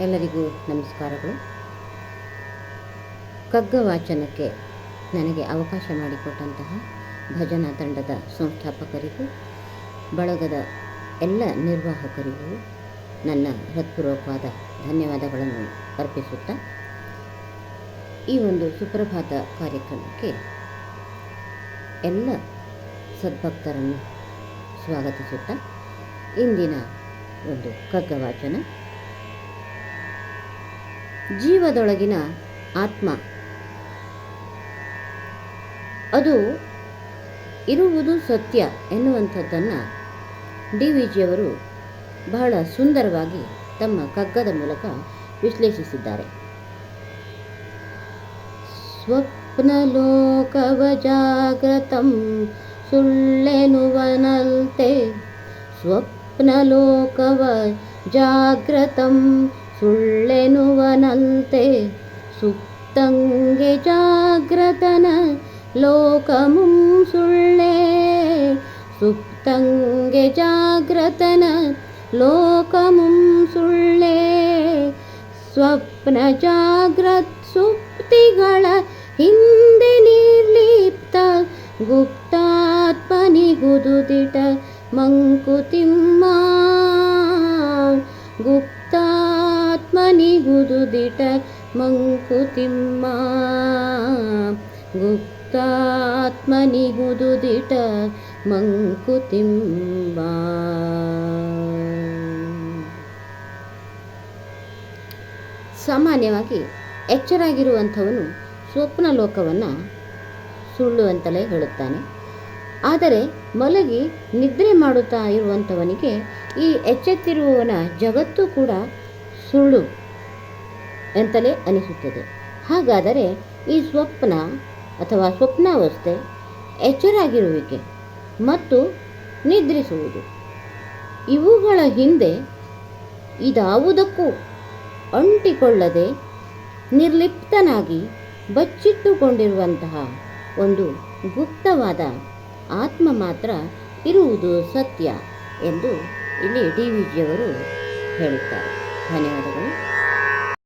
ಎಲ್ಲರಿಗೂ ನಮಸ್ಕಾರಗಳು. ಕಗ್ಗ ವಾಚನಕ್ಕೆ ನನಗೆ ಅವಕಾಶ ಮಾಡಿಕೊಟ್ಟಂತಹ ಭಜನಾ ತಂಡದ ಸಂಸ್ಥಾಪಕರಿಗೂ, ಬಳಗದ ಎಲ್ಲ ನಿರ್ವಾಹಕರಿಗೂ ನನ್ನ ಹೃತ್ಪೂರ್ವಕವಾದ ಧನ್ಯವಾದಗಳನ್ನು ಅರ್ಪಿಸುತ್ತಾ ಈ ಒಂದು ಸುಪ್ರಭಾತ ಕಾರ್ಯಕ್ರಮಕ್ಕೆ ಎಲ್ಲ ಸದ್ಭಕ್ತರನ್ನು ಸ್ವಾಗತಿಸುತ್ತಾ ಇಂದಿನ ಒಂದು ಕಗ್ಗ ವಾಚನ ಜೀವದೊಳಗಿನ ಆತ್ಮ. ಅದು ಇರುವುದು ಸತ್ಯ ಎನ್ನುವಂಥದ್ದನ್ನು ಡಿ ವಿ ಜಿಯವರು ಬಹಳ ಸುಂದರವಾಗಿ ತಮ್ಮ ಕಗ್ಗದ ಮೂಲಕ ವಿಶ್ಲೇಷಿಸಿದ್ದಾರೆ. ಸ್ವಪ್ನಲೋಕವ ಜಾಗ್ರತಂ ಸುಳ್ಳೆನುವನಲ್ತೆ. ಸ್ವಪ್ನಲೋಕವ ಜಾಗ್ರತಂ ಸುಳ್ಳೆನುವನಲ್ತೆ ಸುಪ್ತಂಗೆ ಜಾಗ್ರತನ ಲೋಕಮುಂ ಸುಳ್ಳೆ. ಸುಪ್ತಂಗೆ ಜಾಗ್ರತನ ಲೋಕಮುಂ ಸುಳ್ಳೆ. ಸ್ವಪ್ನ ಜಾಗ್ರತ್ ಸುಪ್ತಿಗಳ ಹಿಂದೆ ನಿರ್ಲಿಪ್ತ ಗುಪ್ತಾತ್ಮನಿಗುದುದಿಟ ಮಂಕುತಿಮ್ಮ. ಗುಪ್ತಾತ್ಮನಿಗುದುದಿಟ ಮಂಕುತಿಮ್ಮ ಗುಪ್ತಾತ್ಮನಿಗುದುದಿಟ ಮಂಕುತಿಮ್ಮ ಸಾಮಾನ್ಯವಾಗಿ ಎಚ್ಚರಾಗಿರುವಂಥವನು ಸ್ವಪ್ನ ಲೋಕವನ್ನು ಸುಳ್ಳು ಅಂತಲೇ ಹೇಳುತ್ತಾನೆ. ಆದರೆ ಮಲಗಿ ನಿದ್ರೆ ಮಾಡುತ್ತಾ ಇರುವಂಥವನಿಗೆ ಈ ಎಚ್ಚೆತ್ತಿರುವವನ ಜಗತ್ತು ಕೂಡ ಸುಳ್ಳು. ಅಂತಲೇ ಅನಿಸುತ್ತದೆ. ಹಾಗಾದರೆ ಈ ಸ್ವಪ್ನ ಅಥವಾ ಸ್ವಪ್ನಾವಸ್ಥೆ ಎಚ್ಚರಾಗಿರುವಿಕೆ ಮತ್ತು ನಿದ್ರಿಸುವುದು. ಇವುಗಳ ಹಿಂದೆ ಇದಾವುದಕ್ಕೂ ಅಂಟಿಕೊಳ್ಳದೆ ನಿರ್ಲಿಪ್ತನಾಗಿ ಬಚ್ಚಿಟ್ಟುಕೊಂಡಿರುವಂತಹ ಒಂದು ಗುಪ್ತವಾದ ಆತ್ಮ ಮಾತ್ರ ಇರುವುದು ಸತ್ಯ ಎಂದು ಇಲ್ಲಿ ಡಿ ವಿ ಜಿಯವರು ಹೇಳುತ್ತಾರೆ. ಧನ್ಯವಾದಗಳು.